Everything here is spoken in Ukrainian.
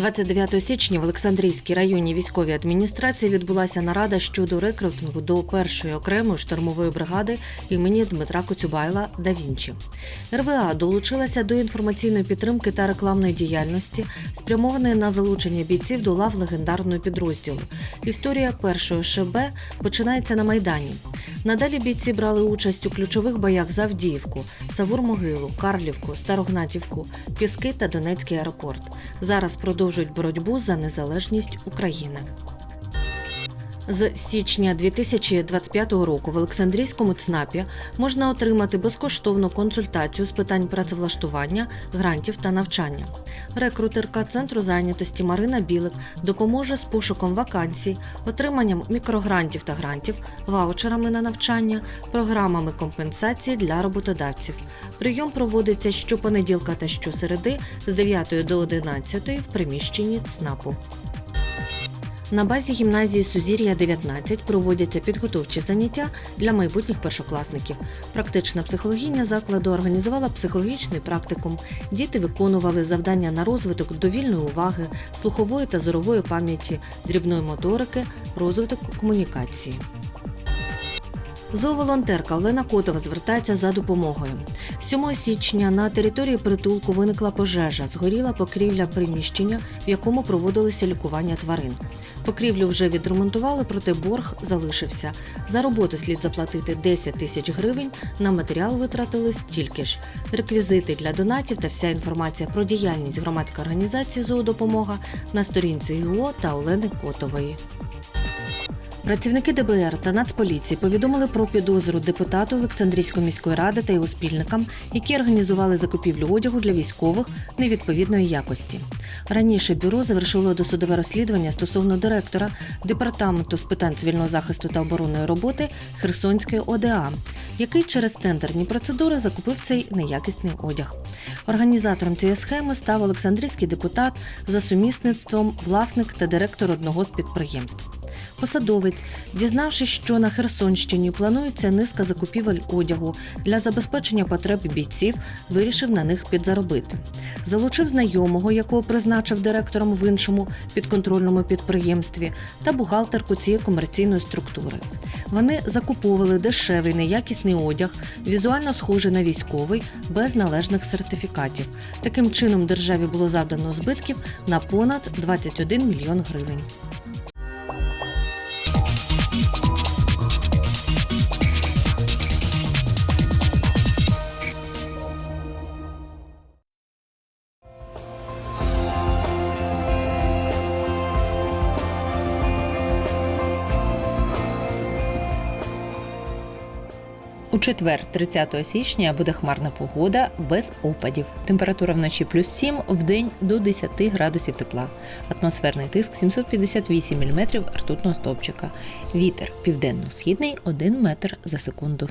29 січня в Олександрійській районній військовій адміністрації відбулася нарада щодо рекрутингу до першої окремої штурмової бригади імені Дмитра Коцюбайла да Вінчі. РВА долучилася до інформаційної підтримки та рекламної діяльності, спрямованої на залучення бійців до лав легендарного підрозділу. Історія першої ШБ починається на майдані. Надалі бійці брали участь у ключових боях за Авдіївку, Савур-Могилу, Карлівку, Старогнатівку, Піски та Донецький аеропорт. Зараз продовжують боротьбу за незалежність України. З січня 2025 року в Олександрійському ЦНАПі можна отримати безкоштовну консультацію з питань працевлаштування, грантів та навчання. Рекрутерка центру зайнятості Марина Білик допоможе з пошуком вакансій, отриманням мікрогрантів та грантів, ваучерами на навчання, програмами компенсації для роботодавців. Прийом проводиться щопонеділка та щосереди з 9 до 11 в приміщенні ЦНАПу. На базі гімназії Сузір'я 19 проводяться підготовчі заняття для майбутніх першокласників. Практична психологиня закладу організувала психологічний практикум. Діти виконували завдання на розвиток довільної уваги, слухової та зорової пам'яті, дрібної моторики, розвиток комунікації. Зооволонтерка Олена Котова звертається за допомогою. 7 січня на території притулку виникла пожежа, згоріла покрівля приміщення, в якому проводилося лікування тварин. Покрівлю вже відремонтували, проте борг залишився. За роботу слід заплатити 10 тисяч гривень, на матеріал витратили стільки ж. Реквізити для донатів та вся інформація про діяльність громадської організації «Зоодопомога» на сторінці ГО та Олени Котової. Працівники ДБР та Нацполіції повідомили про підозру депутату Олександрійської міської ради та його спільникам, які організували закупівлю одягу для військових невідповідної якості. Раніше бюро завершило досудове розслідування стосовно директора департаменту з питань цивільного захисту та оборонної роботи Херсонської ОДА, який через тендерні процедури закупив цей неякісний одяг. Організатором цієї схеми став Олександрійський депутат за сумісництвом власник та директор одного з підприємств. Посадовець, дізнавшись, що на Херсонщині планується низка закупівель одягу для забезпечення потреб бійців, вирішив на них підзаробити. Залучив знайомого, якого призначив директором в іншому підконтрольному підприємстві, та бухгалтерку цієї комерційної структури. Вони закуповували дешевий неякісний одяг, візуально схожий на військовий, без належних сертифікатів. Таким чином державі було завдано збитків на понад 21 мільйон гривень. У четвер, 30 січня, буде хмарна погода без опадів. Температура вночі плюс 7, в день до 10 градусів тепла. Атмосферний тиск 758 мм ртутного стовпчика. Вітер південно-східний 1 метр за секунду.